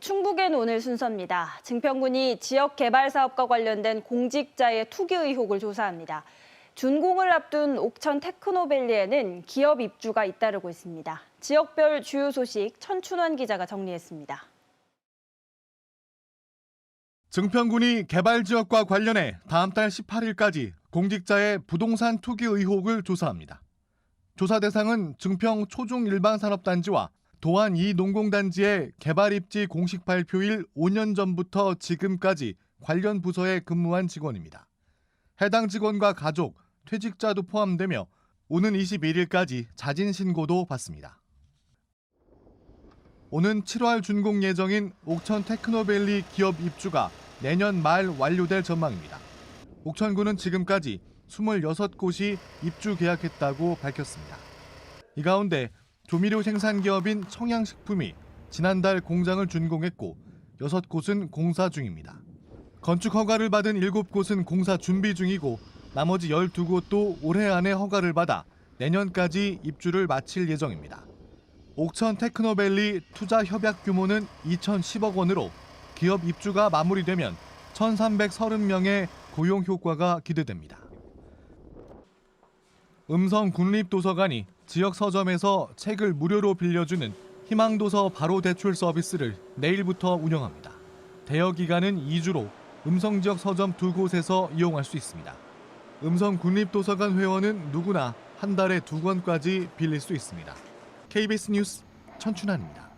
충북엔 오늘 순서입니다. 증평군이 지역 개발 사업과 관련된 공직자의 투기 의혹을 조사합니다. 준공을 앞둔 옥천 테크노밸리에는 기업 입주가 잇따르고 있습니다. 지역별 주요 소식 천춘원 기자가 정리했습니다. 증평군이 개발 지역과 관련해 다음 달 18일까지 공직자의 부동산 투기 의혹을 조사합니다. 조사 대상은 증평 초중 일반 산업단지와 도안 이 농공단지의 개발 입지 공식 발표일 5년 전부터 지금까지 관련 부서에 근무한 직원입니다. 해당 직원과 가족, 퇴직자도 포함되며 오는 21일까지 자진 신고도 받습니다. 오는 7월 준공 예정인 옥천 테크노밸리 기업 입주가 내년 말 완료될 전망입니다. 옥천군은 지금까지 26곳이 입주 계약했다고 밝혔습니다. 이 가운데 조미료 생산 기업인 청양식품이 지난달 공장을 준공했고 6곳은 공사 중입니다. 건축 허가를 받은 7곳은 공사 준비 중이고 나머지 12곳도 올해 안에 허가를 받아 내년까지 입주를 마칠 예정입니다. 옥천 테크노밸리 투자 협약 규모는 2,010억 원으로 기업 입주가 마무리되면 1,330명의 고용 효과가 기대됩니다. 음성 국립도서관이 지역 서점에서 책을 무료로 빌려주는 희망도서 바로 대출 서비스를 내일부터 운영합니다. 대여 기간은 2주로 음성 지역 서점 두 곳에서 이용할 수 있습니다. 음성 국립도서관 회원은 누구나 한 달에 두 권까지 빌릴 수 있습니다. KBS 뉴스 천춘환입니다.